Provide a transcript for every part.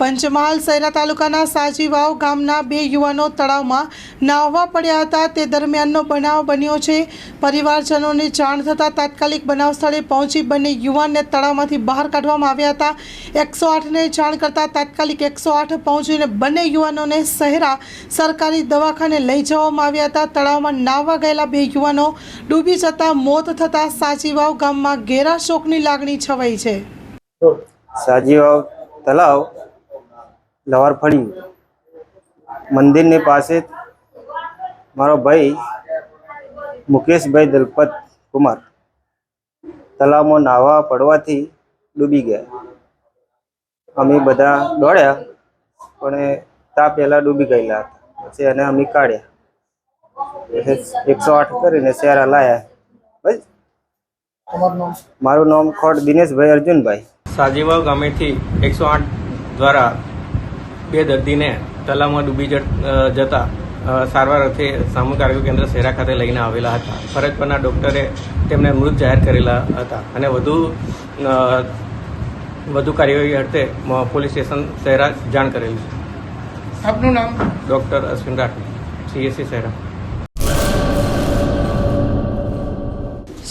પંચમહાલ સૈરા તાલુકાના સાજીવાવ ગામના બે યુવાનો તળાવમાં નાહવા પડ્યા હતા. તે દરમિયાનનો બનાવ બન્યો છે. પરિવારજનોને જાણ થતાં તાત્કાલિક બનાવ સ્થળે પહોંચી બંને યુવાનને તળાવમાંથી બહાર કાઢવામાં આવ્યા હતા. એકસો આઠને જાણ કરતાં તાત્કાલિક એકસો આઠ પહોંચીને બંને યુવાનોને સહેરા સરકારી દવાખાને લઈ જવામાં આવ્યા હતા. તળાવમાં નાહવા ગયેલા બે યુવાનો ડૂબી જતાં મોત થતાં સાજીવાવ ગામમાં ઘેરા શોકની લાગણી છવાઈ છે. સાજીવાવ તલાવ લવારફળી મંદિરની પાસે જ મારો ભાઈ મુકેશભાઈ દલપત કુમાર તલાવમાં નાહવા પડવાથી ડૂબી ગયા. અમે બધા દોડ્યા પણ તા પહેલાં ડૂબી ગયેલા હતા. પછી એને અમે કાઢ્યા. પછી એકસો આઠ કરીને શહેરા લાયા. બસ. મારું નામ ખોટ દિનેશભાઈ અર્જુનભાઈ. સાજીવાવ ગામેથી એકસો આઠ દ્વારા બે દર્દીને તલાવમાં ડૂબી જતા સારવાર અર્થે સામૂહિક આરોગ્ય કેન્દ્ર શેરા ખાતે લઈને આવેલા હતા. ફરજ પરના ડૉક્ટરે તેમને મૃત જાહેર કરેલા હતા અને વધુ વધુ કાર્યવાહી અર્થે પોલીસ સ્ટેશન શહેરા જાણ કરેલી છે. આપનું નામ? Doctor Ashwin Rathod CSC Shahera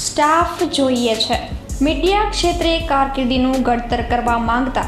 staff જોઈએ છે. મીડિયા ક્ષેત્રે કારકિર્દીનું ઘડતર કરવા માંગતા